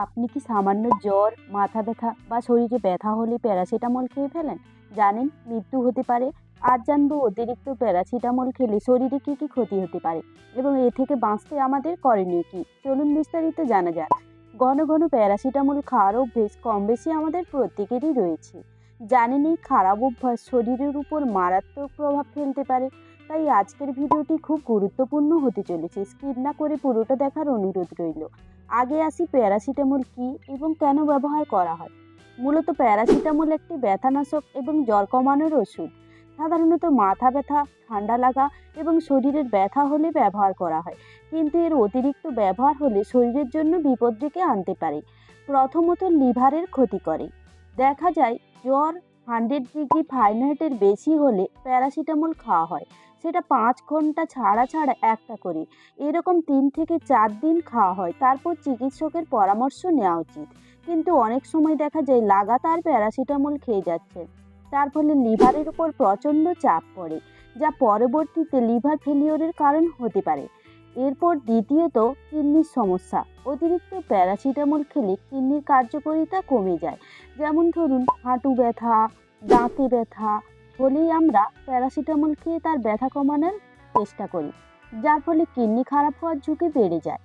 আপনি কি সামান্য জ্বর, মাথা ব্যথা বা শরীরে ব্যথা হলে প্যারাসিটামল খেয়ে ফেলেন? জানেন, মৃত্যু হতে পারে। আজ জানব, অতিরিক্ত প্যারাসিটামল খেলে শরীরে কী কী ক্ষতি হতে পারে? এবং এ থেকে বাঁচতে আমাদের করণীয় কী? চলুন বিস্তারিত জানা যাক। ঘন ঘন প্যারাসিটামল খাওয়ার অভ্যেস কম বেশি আমাদের প্রত্যেকেরই রয়েছে। জানেন, এই খারাপ অভ্যাস শরীরের উপর মারাত্মক প্রভাব ফেলতে পারে। তাই আজকের ভিডিওটি খুব গুরুত্বপূর্ণ হতে চলেছে। স্কিপ না করে পুরোটা দেখার অনুরোধ রইল। আগে আসি প্যারাসিটামল কী এবং কেন ব্যবহার করা হয়। মূলত প্যারাসিটামল একটি ব্যথানাশক এবং জ্বর কমানোর ওষুধ। সাধারণত মাথা ব্যথা, ঠান্ডা লাগা এবং শরীরের ব্যথা হলে ব্যবহার করা হয়। কিন্তু এর অতিরিক্ত ব্যবহার হলে শরীরের জন্য বিপদ ডেকে আনতে পারে। প্রথমত লিভারের ক্ষতি করে। দেখা যায় জ্বর হান্ড্রেড ডিগ্রি ফারেনহাইটের বেশি হলে প্যারাসিটামল খাওয়া হয়। সেটা পাঁচ ঘণ্টা ছাড়া ছাড়া একটা করে। এরকম তিন থেকে চার দিন খাওয়া হয়। তারপর চিকিৎসকের পরামর্শ নেওয়া উচিত। কিন্তু অনেক সময় দেখা যায় লাগাতার প্যারাসিটামল খেয়ে যাচ্ছে। তার ফলে লিভারের উপর প্রচণ্ড চাপ পড়ে, যা পরবর্তীতে লিভার ফেলিওরের কারণ হতে পারে। এরপর দ্বিতীয়ত কিডনির সমস্যা। অতিরিক্ত প্যারাসিটামল খেলে কিডনির কার্যকারিতা কমে যায়। যেমন ধরুন, হাঁটু ব্যথা, দাঁতে ব্যথা হলেই আমরা প্যারাসিটামল খেয়ে তার ব্যথা কমানোর চেষ্টা করি, যার ফলে কিডনি খারাপ হওয়ার ঝুঁকি বেড়ে যায়।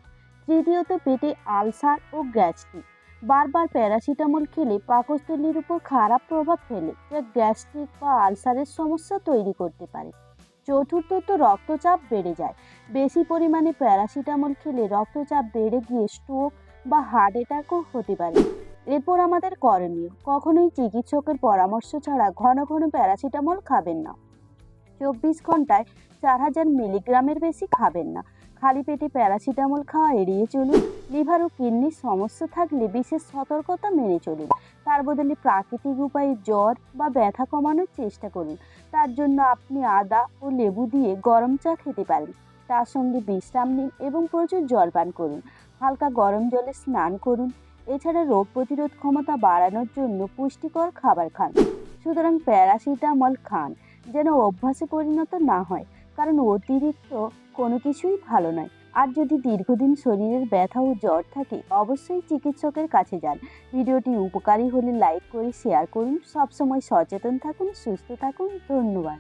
তৃতীয়ত, পেটে আলসার ও গ্যাস্ট্রিক। বারবার প্যারাসিটামল খেলে পাকস্থলীর উপর খারাপ প্রভাব ফেলে, যা গ্যাস্ট্রিক বা আলসারের সমস্যা তৈরি করতে পারে। চতুর্থত, রক্তচাপ বেড়ে যায়। বেশি পরিমাণে প্যারাসিটামল খেলে রক্তচাপ বেড়ে গিয়ে স্ট্রোক বা হার্ট অ্যাটাকও হতে পারে। এরপর আমাদের করণীয়, কখনোই চিকিৎসকের পরামর্শ ছাড়া ঘন ঘন প্যারাসিটামল খাবেন না। চব্বিশ ঘন্টায় চার হাজার মিলিগ্রামের বেশি খাবেন না। খালি পেটে প্যারাসিটামল খাওয়া এড়িয়ে চলুন। লিভার ও কিডনির সমস্যা থাকলে বিশেষ সতর্কতা মেনে চলুন। তার বদলে প্রাকৃতিক উপায়ে জ্বর বা ব্যথা কমানোর চেষ্টা করুন। তার জন্য আপনি আদা ও লেবু দিয়ে গরম চা খেতে পারেন। তার সঙ্গে বিশ্রাম নিন এবং প্রচুর জল পান করুন। হালকা গরম জলে স্নান করুন। এছাড়া রোগ প্রতিরোধ ক্ষমতা বাড়ানোর জন্য পুষ্টিকর খাবার খান। সুতরাং প্যারাসিটামল খান, যেন অভ্যাসে পরিণত না হয়, কারণ অতিরিক্ত কোনো কিছুই ভালো নয়। আর যদি দীর্ঘদিন শরীরের ব্যথা ও জ্বর থাকে, অবশ্যই চিকিৎসকের কাছে যান। ভিডিওটি উপকারী হলে লাইক করে শেয়ার করুন। সবসময় সচেতন থাকুন, সুস্থ থাকুন। ধন্যবাদ।